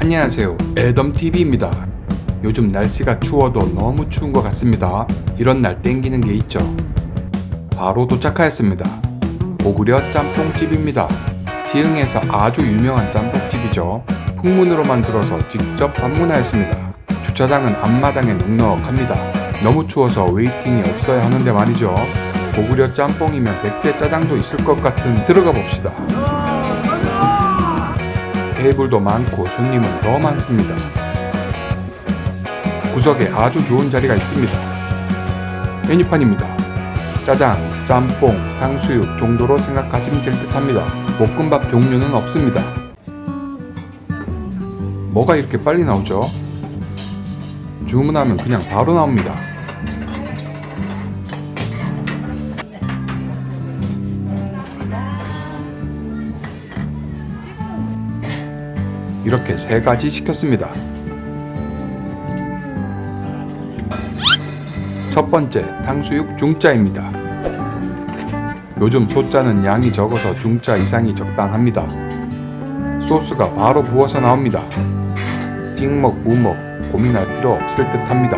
안녕하세요. 애덤TV입니다. 요즘 날씨가 추워도 너무 추운 것 같습니다. 이런 날 땡기는 게 있죠. 바로 도착하였습니다. 고구려 짬뽕집입니다. 시흥에서 아주 유명한 짬뽕집이죠. 풍문으로 만 들어서 직접 방문하였습니다. 주차장은 앞마당에 넉넉합니다. 너무 추워서 웨이팅이 없어야 하는데 말이죠. 고구려 짬뽕이면 백제 짜장도 있을 것 같은 들어가 봅시다. 테이블도 많고 손님은 더 많습니다. 구석에 아주 좋은 자리가 있습니다. 메뉴판입니다. 짜장, 짬뽕, 탕수육 정도로 생각하시면 될 듯합니다. 볶음밥 종류는 없습니다. 뭐가 이렇게 빨리 나오죠? 주문하면 그냥 바로 나옵니다. 이렇게 세 가지 시켰습니다. 첫 번째, 탕수육 중짜입니다. 요즘 소짜는 양이 적어서 중짜 이상이 적당합니다. 소스가 바로 부어서 나옵니다. 찍먹, 부먹 고민할 필요 없을 듯 합니다.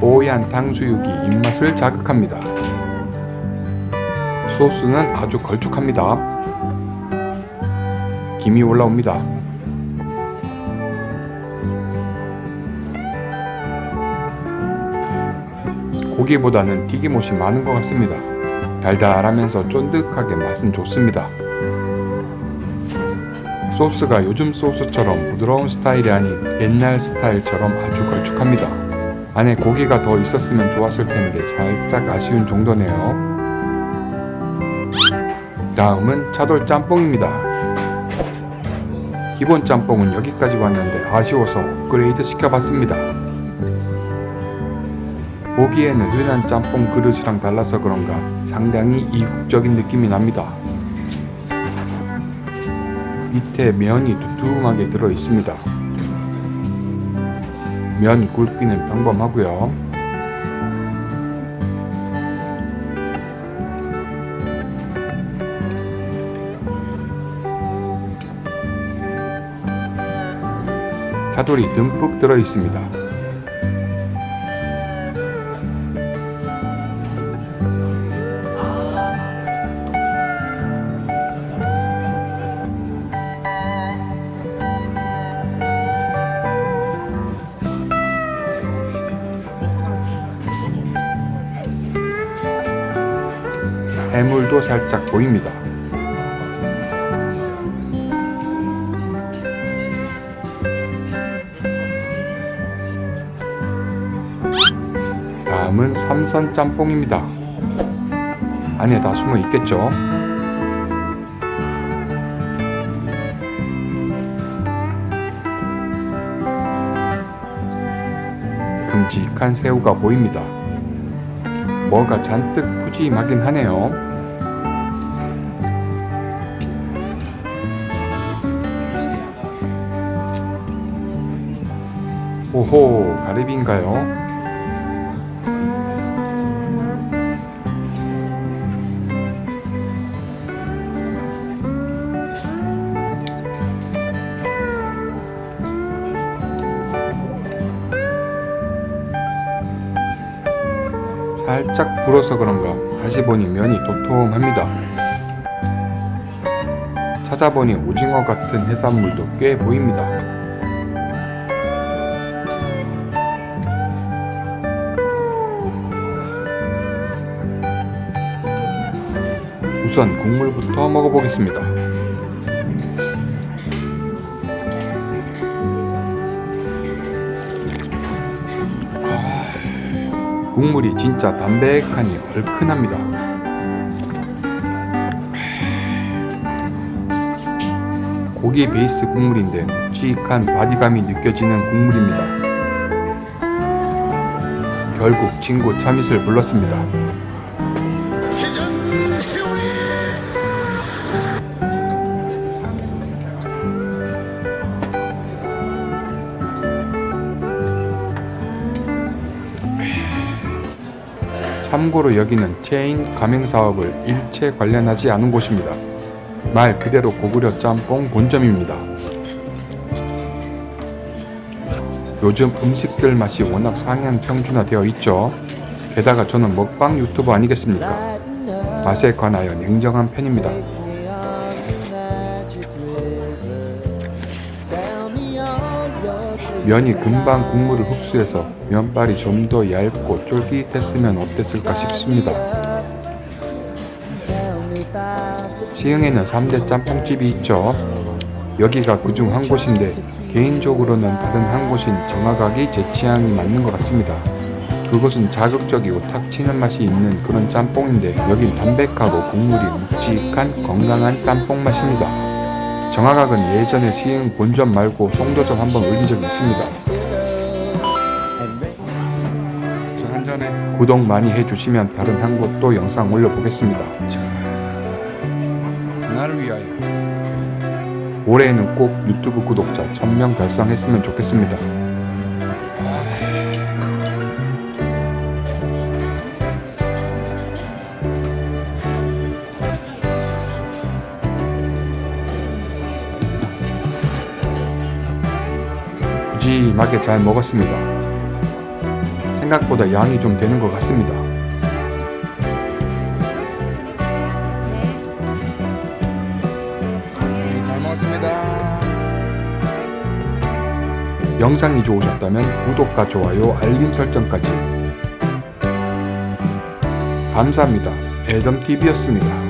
뽀얀 탕수육이 입맛을 자극합니다. 소스는 아주 걸쭉합니다. 김이 올라옵니다. 고기보다는 튀김옷이 많은 것 같습니다. 달달하면서 쫀득하게 맛은 좋습니다. 소스가 요즘 소스처럼 부드러운 스타일이 아닌 옛날 스타일처럼 아주 걸쭉합니다. 안에 고기가 더 있었으면 좋았을 텐데 살짝 아쉬운 정도네요. 다음은 차돌 짬뽕입니다. 기본 짬뽕은 여기까지 왔는데 아쉬워서 업그레이드 시켜봤습니다. 보기에는 흔한 짬뽕 그릇이랑 달라서 그런가 상당히 이국적인 느낌이 납니다. 밑에 면이 두툼하게 들어 있습니다. 면 굵기는 평범하고요. 차돌이 듬뿍 들어 있습니다. 해물도 살짝 보입니다. 다음은 삼선 짬뽕입니다. 안에 다 숨어 있겠죠? 큼직한 새우가 보입니다. 뭐가 잔뜩 푸짐하긴 하네요. 오호, 가리비인가요? 살짝 불어서 그런가 다시 보니 면이 도톰합니다. 찾아보니 오징어 같은 해산물도 꽤 보입니다. 우선 국물부터 먹어보겠습니다. 국물이 진짜 담백하니 얼큰합니다. 고기 베이스 국물인데 묵직한 바디감이 느껴지는 국물입니다. 결국 친구 참이슬 불렀습니다. 참고로 여기는 체인 가맹 사업을 일체 관련하지 않은 곳입니다. 말 그대로 고구려 짬뽕 본점입니다. 요즘 음식들 맛이 워낙 상향 평준화되어 있죠. 게다가 저는 먹방 유튜버 아니겠습니까? 맛에 관하여 냉정한 편입니다. 면이 금방 국물을 흡수해서 면발이 좀 더 얇고 쫄깃했으면 어땠을까 싶습니다. 시흥에는 3대 짬뽕집이 있죠. 여기가 그중 한 곳인데 개인적으로는 다른 한 곳인 정화각이 제 취향이 맞는 것 같습니다. 그곳은 자극적이고 탁 치는 맛이 있는 그런 짬뽕인데 여긴 담백하고 국물이 묵직한 건강한 짬뽕 맛입니다. 정화각은 예전에 시흥 본점 말고 송도점 한 번 올린 적이 있습니다. 저 구독 많이 해주시면 다른 한 곳도 영상 올려보겠습니다. 나를 위하여 올해에는 꼭 유튜브 구독자 1000명 달성했으면 좋겠습니다. 푸짐하게 잘 먹었습니다. 생각보다 양이 좀 되는 것 같습니다. 잘 먹었습니다. 영상이 좋으셨다면 구독과 좋아요, 알림 설정까지. 감사합니다. 애덤TV였습니다.